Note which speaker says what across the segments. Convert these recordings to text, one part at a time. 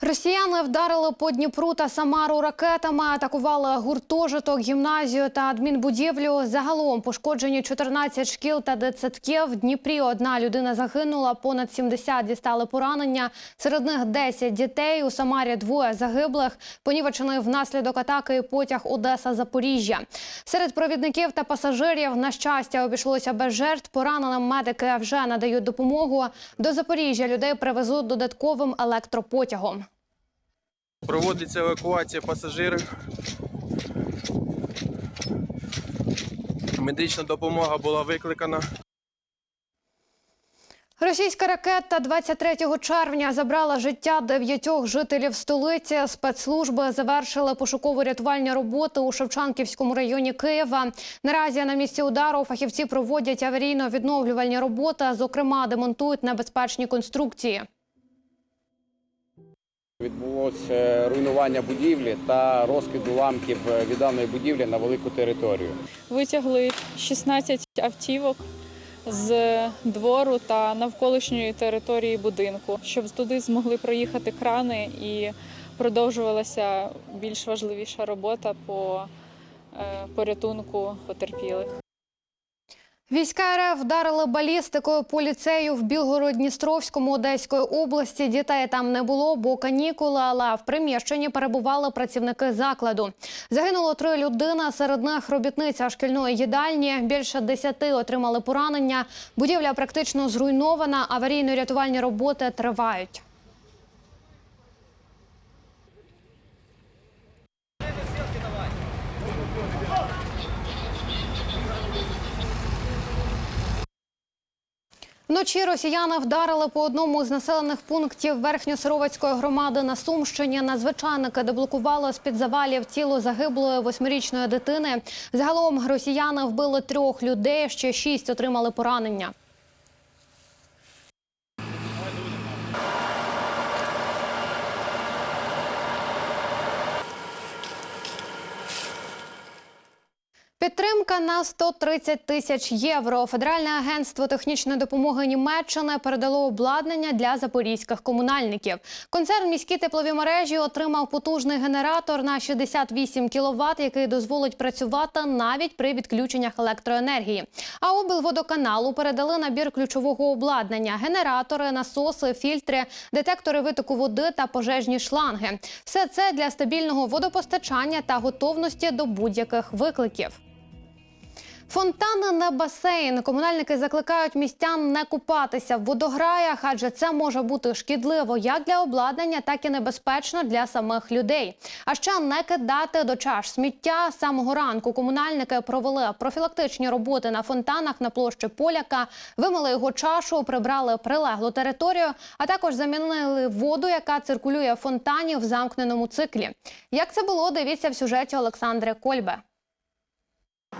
Speaker 1: Росіяни вдарили по Дніпру та Самару ракетами, атакували гуртожиток, гімназію та адмінбудівлю. Загалом пошкоджені 14 шкіл та дитсадків. В Дніпрі одна людина загинула, понад 70 дістали поранення. Серед них 10 дітей. У Самарі двоє загиблих. Понівечений внаслідок атаки потяг Одеса-Запоріжжя. Серед провідників та пасажирів на щастя обійшлося без жертв. Пораненим медики вже надають допомогу. До Запоріжжя людей привезуть додатковим електропотягом.
Speaker 2: Проводиться евакуація пасажирів. Медична допомога була викликана.
Speaker 1: Російська ракета 23 червня забрала життя дев'ятьох жителів столиці. Спецслужби завершили пошуково-рятувальні роботи у Шевчанківському районі Києва. Наразі на місці удару фахівці проводять аварійно-відновлювальні роботи. Зокрема, демонтують небезпечні конструкції.
Speaker 3: Відбулося руйнування будівлі та розкид уламків від даної будівлі на велику територію.
Speaker 4: Витягли 16 автівок з двору та навколишньої території будинку, щоб туди змогли проїхати крани і продовжувалася більш важливіша робота по е, порятунку потерпілих.
Speaker 1: Війська РФ вдарили балістикою по ліцею в Білгород-Дністровському Одеської області. Дітей там не було, бо канікули, але в приміщенні перебували працівники закладу. Загинуло три людини, серед них робітниця шкільної їдальні. Більше десяти отримали поранення. Будівля практично зруйнована. Аварійно-рятувальні роботи тривають. Вночі росіяни вдарили по одному з населених пунктів Верхньосировацької громади на Сумщині. Надзвичайники деблокували з-під завалів тіло загиблої восьмирічної дитини. Загалом росіяни вбили трьох людей, ще шість отримали поранення. Підтримка на 130 тисяч євро. Федеральне агентство технічної допомоги Німеччини передало обладнання для запорізьких комунальників. Концерн міські теплові мережі отримав потужний генератор на 68 кВт, який дозволить працювати навіть при відключеннях електроенергії. А облводоканалу передали набір ключового обладнання: генератори, насоси, фільтри, детектори витоку води та пожежні шланги. Все це для стабільного водопостачання та готовності до будь-яких викликів. Фонтани на басейн. Комунальники закликають містян не купатися в водограях, адже це може бути шкідливо як для обладнання, так і небезпечно для самих людей. А ще не кидати до чаш сміття. Самого ранку комунальники провели профілактичні роботи на фонтанах на площі Поляка, вимили його чашу, прибрали прилеглу територію, а також замінили воду, яка циркулює в фонтані в замкненому циклі. Як це було, дивіться в сюжеті Олександри Кольбе.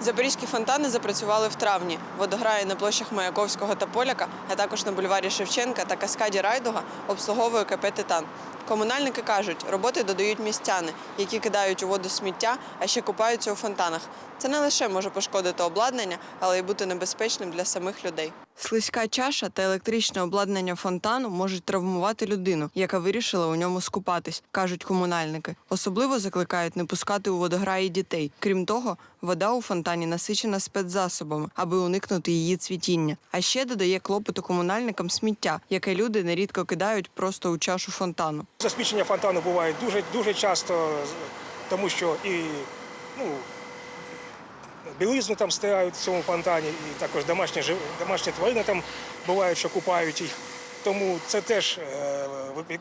Speaker 5: Запорізькі фонтани запрацювали в травні. Водограї на площах Маяковського та Поляка, а також на бульварі Шевченка та каскаді Райдуга обслуговує КП «Титан». Комунальники кажуть, роботи додають містяни, які кидають у воду сміття, а ще купаються у фонтанах. Це не лише може пошкодити обладнання, але й бути небезпечним для самих людей. Слизька чаша та електричне обладнання фонтану можуть травмувати людину, яка вирішила у ньому скупатись, кажуть комунальники. Особливо закликають не пускати у водограї дітей. Крім того, вода у фонтані насичена спецзасобами, аби уникнути її цвітіння. А ще додає клопоту комунальникам сміття, яке люди нерідко кидають просто у чашу фонтану.
Speaker 6: Засмічення фонтану буває дуже дуже часто, тому що і ну, білизну там стирають в цьому фонтані, і також домашні, домашні тварини там бувають, що купають їх. Тому це теж е,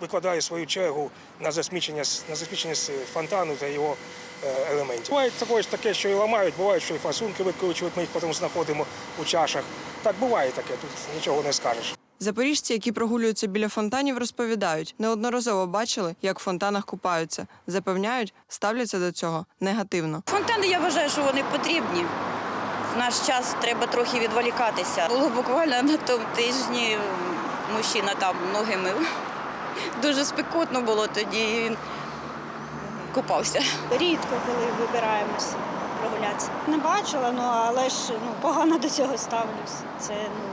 Speaker 6: викладає свою чергу на засмічення, на засмічення фонтану та його е, елементів. Буває також таке, що і ламають, буває, що і фасунки викручують, ми їх потім знаходимо у чашах. Так буває таке, тут нічого не скажеш.
Speaker 5: Запоріжці, які прогулюються біля фонтанів, розповідають, неодноразово бачили, як в фонтанах купаються. Запевняють, ставляться до цього негативно.
Speaker 7: Фонтани я вважаю, що вони потрібні. В наш час треба трохи відволікатися. Було буквально на тому тижні мужчина там ноги мив. Дуже спекотно було тоді. і Він купався.
Speaker 8: Рідко, коли вибираємось прогулятися. Не бачила, ну але ж ну, погано до цього ставлюсь. Це ну,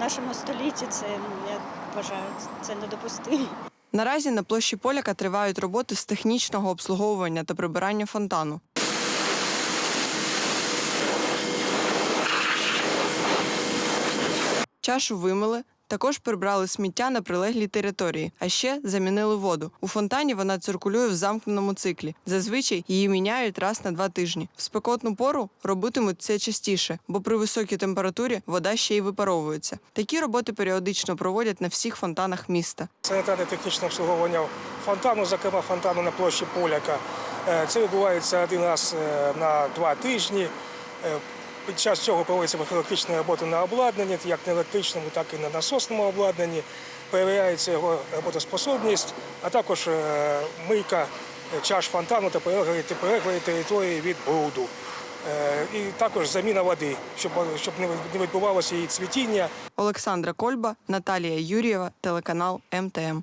Speaker 8: нашому столітті це, ну, я вважаю, це недопустимо.
Speaker 5: Наразі на площі Поляка тривають роботи з технічного обслуговування та прибирання фонтану. Чашу вимили. Також прибрали сміття на прилеглій території, а ще замінили воду. У фонтані вона циркулює в замкненому циклі. Зазвичай її міняють раз на два тижні. В спекотну пору робитимуть це частіше, бо при високій температурі вода ще й випаровується. Такі роботи періодично проводять на всіх фонтанах міста.
Speaker 6: Санітарне технічне обслуговування фонтану, зокрема фонтану на площі Поляка. Е, Це відбувається один раз е, на два тижні. Під час цього проводяться профілактичні роботи на обладнанні, як на електричному, так і на насосному обладнанні. Перевіряється його роботоспособність, а також е, мийка е, чаш фонтану та прилеглої території від бруду. Е, І також заміна води, щоб не відбувалося її цвітіння.
Speaker 5: Олександра Кольба, Наталія Юрієва, телеканал МТМ.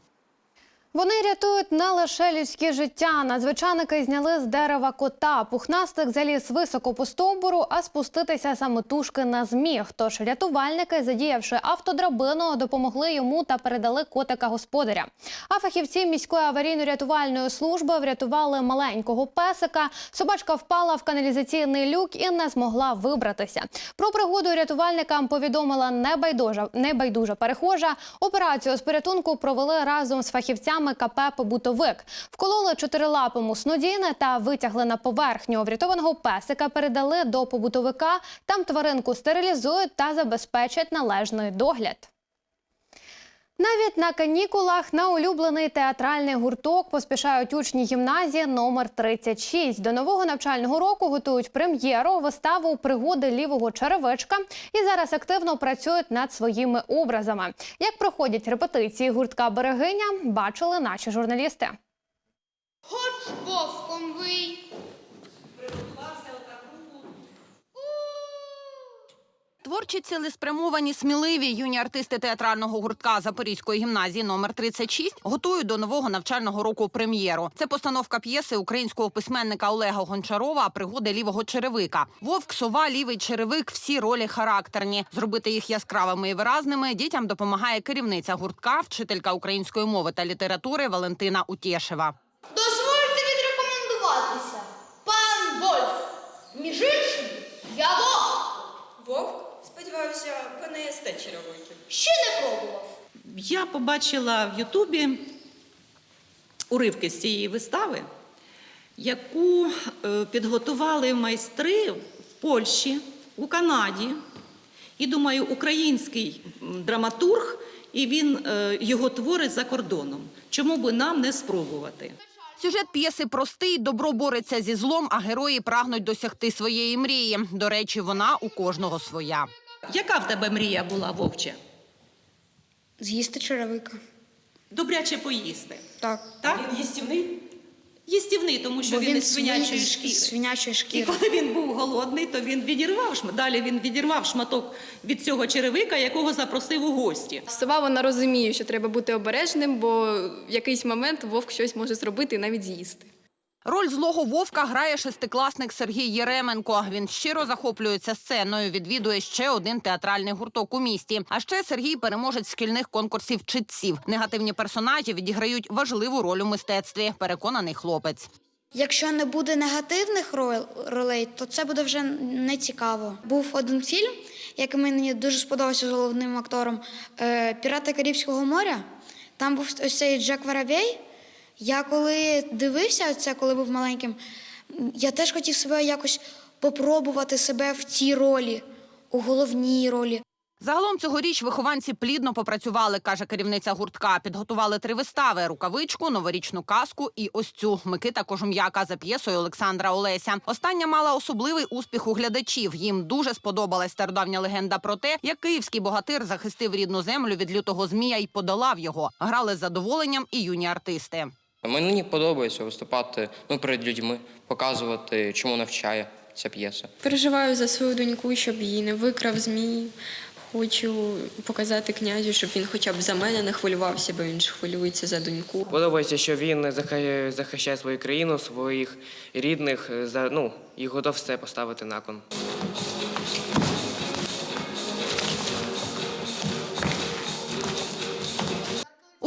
Speaker 1: Вони рятують не лише людські життя. Надзвичайники зняли з дерева кота. Пухнастик заліз високо по стовбуру, а спуститися самотужки не зміг. Тож рятувальники, задіявши автодрабину, допомогли йому та передали котика господаря. А фахівці міської аварійно-рятувальної служби врятували маленького песика. Собачка впала в каналізаційний люк і не змогла вибратися. Про пригоду рятувальникам повідомила небайдужа, небайдужа перехожа. Операцію з порятунку провели разом з фахівцями КП «Побутовик». Вкололи чотирилапому снодійне та витягли на поверхню. Врятованого песика передали до побутовика. Там тваринку стерилізують та забезпечать належний догляд. Навіть на канікулах на улюблений театральний гурток поспішають учні гімназії номер 36. До нового навчального року готують прем'єру, виставу пригоди лівого черевичка і зараз активно працюють над своїми образами. Як проходять репетиції гуртка Берегиня, бачили наші журналісти.
Speaker 9: Хоч вовком вий.
Speaker 10: Творчі цілеспрямовані, сміливі юні артисти театрального гуртка Запорізької гімназії номер 36 готують до нового навчального року прем'єру. Це постановка п'єси українського письменника Олега Гончарова «Пригоди лівого черевика. Вовк, сова, лівий черевик всі ролі характерні. Зробити їх яскравими і виразними дітям допомагає керівниця гуртка, вчителька української мови та літератури Валентина Утєшева.
Speaker 9: Дозвольте відрекомендуватися. Пан Вольф. Між іншим, я вовк.
Speaker 5: Вовк, сподіваюся, ви не їсте черевиків.
Speaker 9: Ще не пробував.
Speaker 11: Я побачила в Ютубі уривки з цієї вистави, яку е, підготували майстри в Польщі, у Канаді. І думаю, український драматург, і він е, його творить за кордоном. Чому би нам не спробувати?
Speaker 10: Сюжет п'єси простий, добро бореться зі злом, а герої прагнуть досягти своєї мрії. До речі, вона у кожного своя.
Speaker 11: Яка в тебе мрія була, вовче?
Speaker 9: З'їсти черевика.
Speaker 11: Добряче поїсти.
Speaker 9: Так.
Speaker 11: Так? Він їстівний? Їстівний, тому що він, із свинячої шкіри.
Speaker 9: свинячої шкіри.
Speaker 11: І коли він був голодний, то він відірвав шм- Далі він відірвав шматок від цього черевика, якого запросив у гості.
Speaker 12: Сова вона розуміє, що треба бути обережним, бо в якийсь момент вовк щось може зробити і навіть з'їсти.
Speaker 10: Роль злого вовка грає шестикласник Сергій Єременко. Він щиро захоплюється сценою, відвідує ще один театральний гурток у місті. А ще Сергій переможець шкільних конкурсів читців. Негативні персонажі відіграють важливу роль у мистецтві. Переконаний хлопець.
Speaker 9: Якщо не буде негативних ролей, то це буде вже не цікаво. Був один фільм, який мені дуже сподобався з головним актором е, Пірати Карибського моря. Там був ось цей Джек Воробей. Я коли дивився це, коли був маленьким, я теж хотів себе якось попробувати себе в цій ролі, у головній ролі.
Speaker 10: Загалом цьогоріч вихованці плідно попрацювали, каже керівниця гуртка. Підготували три вистави: рукавичку, новорічну казку і ось цю Микита Кожум'яка за п'єсою Олександра Олеся. Остання мала особливий успіх у глядачів. Їм дуже сподобалась стародавня легенда про те, як київський богатир захистив рідну землю від лютого змія і подолав його. Грали з задоволенням і юні артисти.
Speaker 13: Мені подобається виступати ну, перед людьми, показувати, чому навчає ця п'єса.
Speaker 12: Переживаю за свою доньку, щоб її не викрав змій.
Speaker 14: Хочу показати князю, щоб він хоча б за мене не хвилювався, бо він ж хвилюється за доньку.
Speaker 15: Подобається, що він захищає свою країну, своїх рідних, за ну і готов все поставити на кон.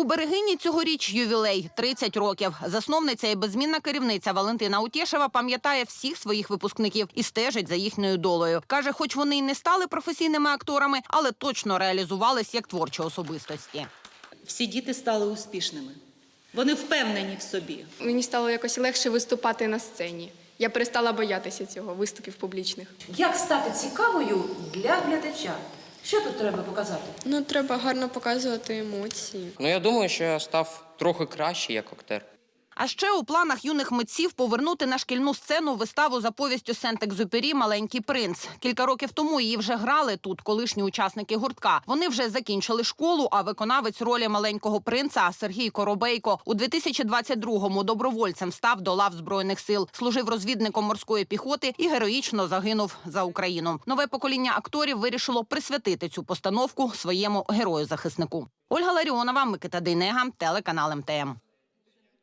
Speaker 10: У берегині цьогоріч ювілей 30 років. Засновниця і беззмінна керівниця Валентина Утєшева пам'ятає всіх своїх випускників і стежить за їхньою долею. каже, хоч вони й не стали професійними акторами, але точно реалізувались як творчі особистості.
Speaker 11: Всі діти стали успішними. Вони впевнені в собі.
Speaker 12: Мені стало якось легше виступати на сцені. Я перестала боятися цього виступів публічних.
Speaker 16: Як стати цікавою для глядача? Що тут треба показати?
Speaker 14: Ну, треба гарно показувати емоції.
Speaker 13: Ну я думаю, що я став трохи краще як актер.
Speaker 10: А ще у планах юних митців повернути на шкільну сцену виставу за повістю Сент-Екзюпері Маленький принц. Кілька років тому її вже грали тут колишні учасники гуртка. Вони вже закінчили школу. А виконавець ролі маленького принца Сергій Коробейко у 2022-му добровольцем став до лав збройних сил, служив розвідником морської піхоти і героїчно загинув за Україну. Нове покоління акторів вирішило присвятити цю постановку своєму герою-захиснику. Ольга Ларіонова, Микита Дейнега, телеканал МТМ.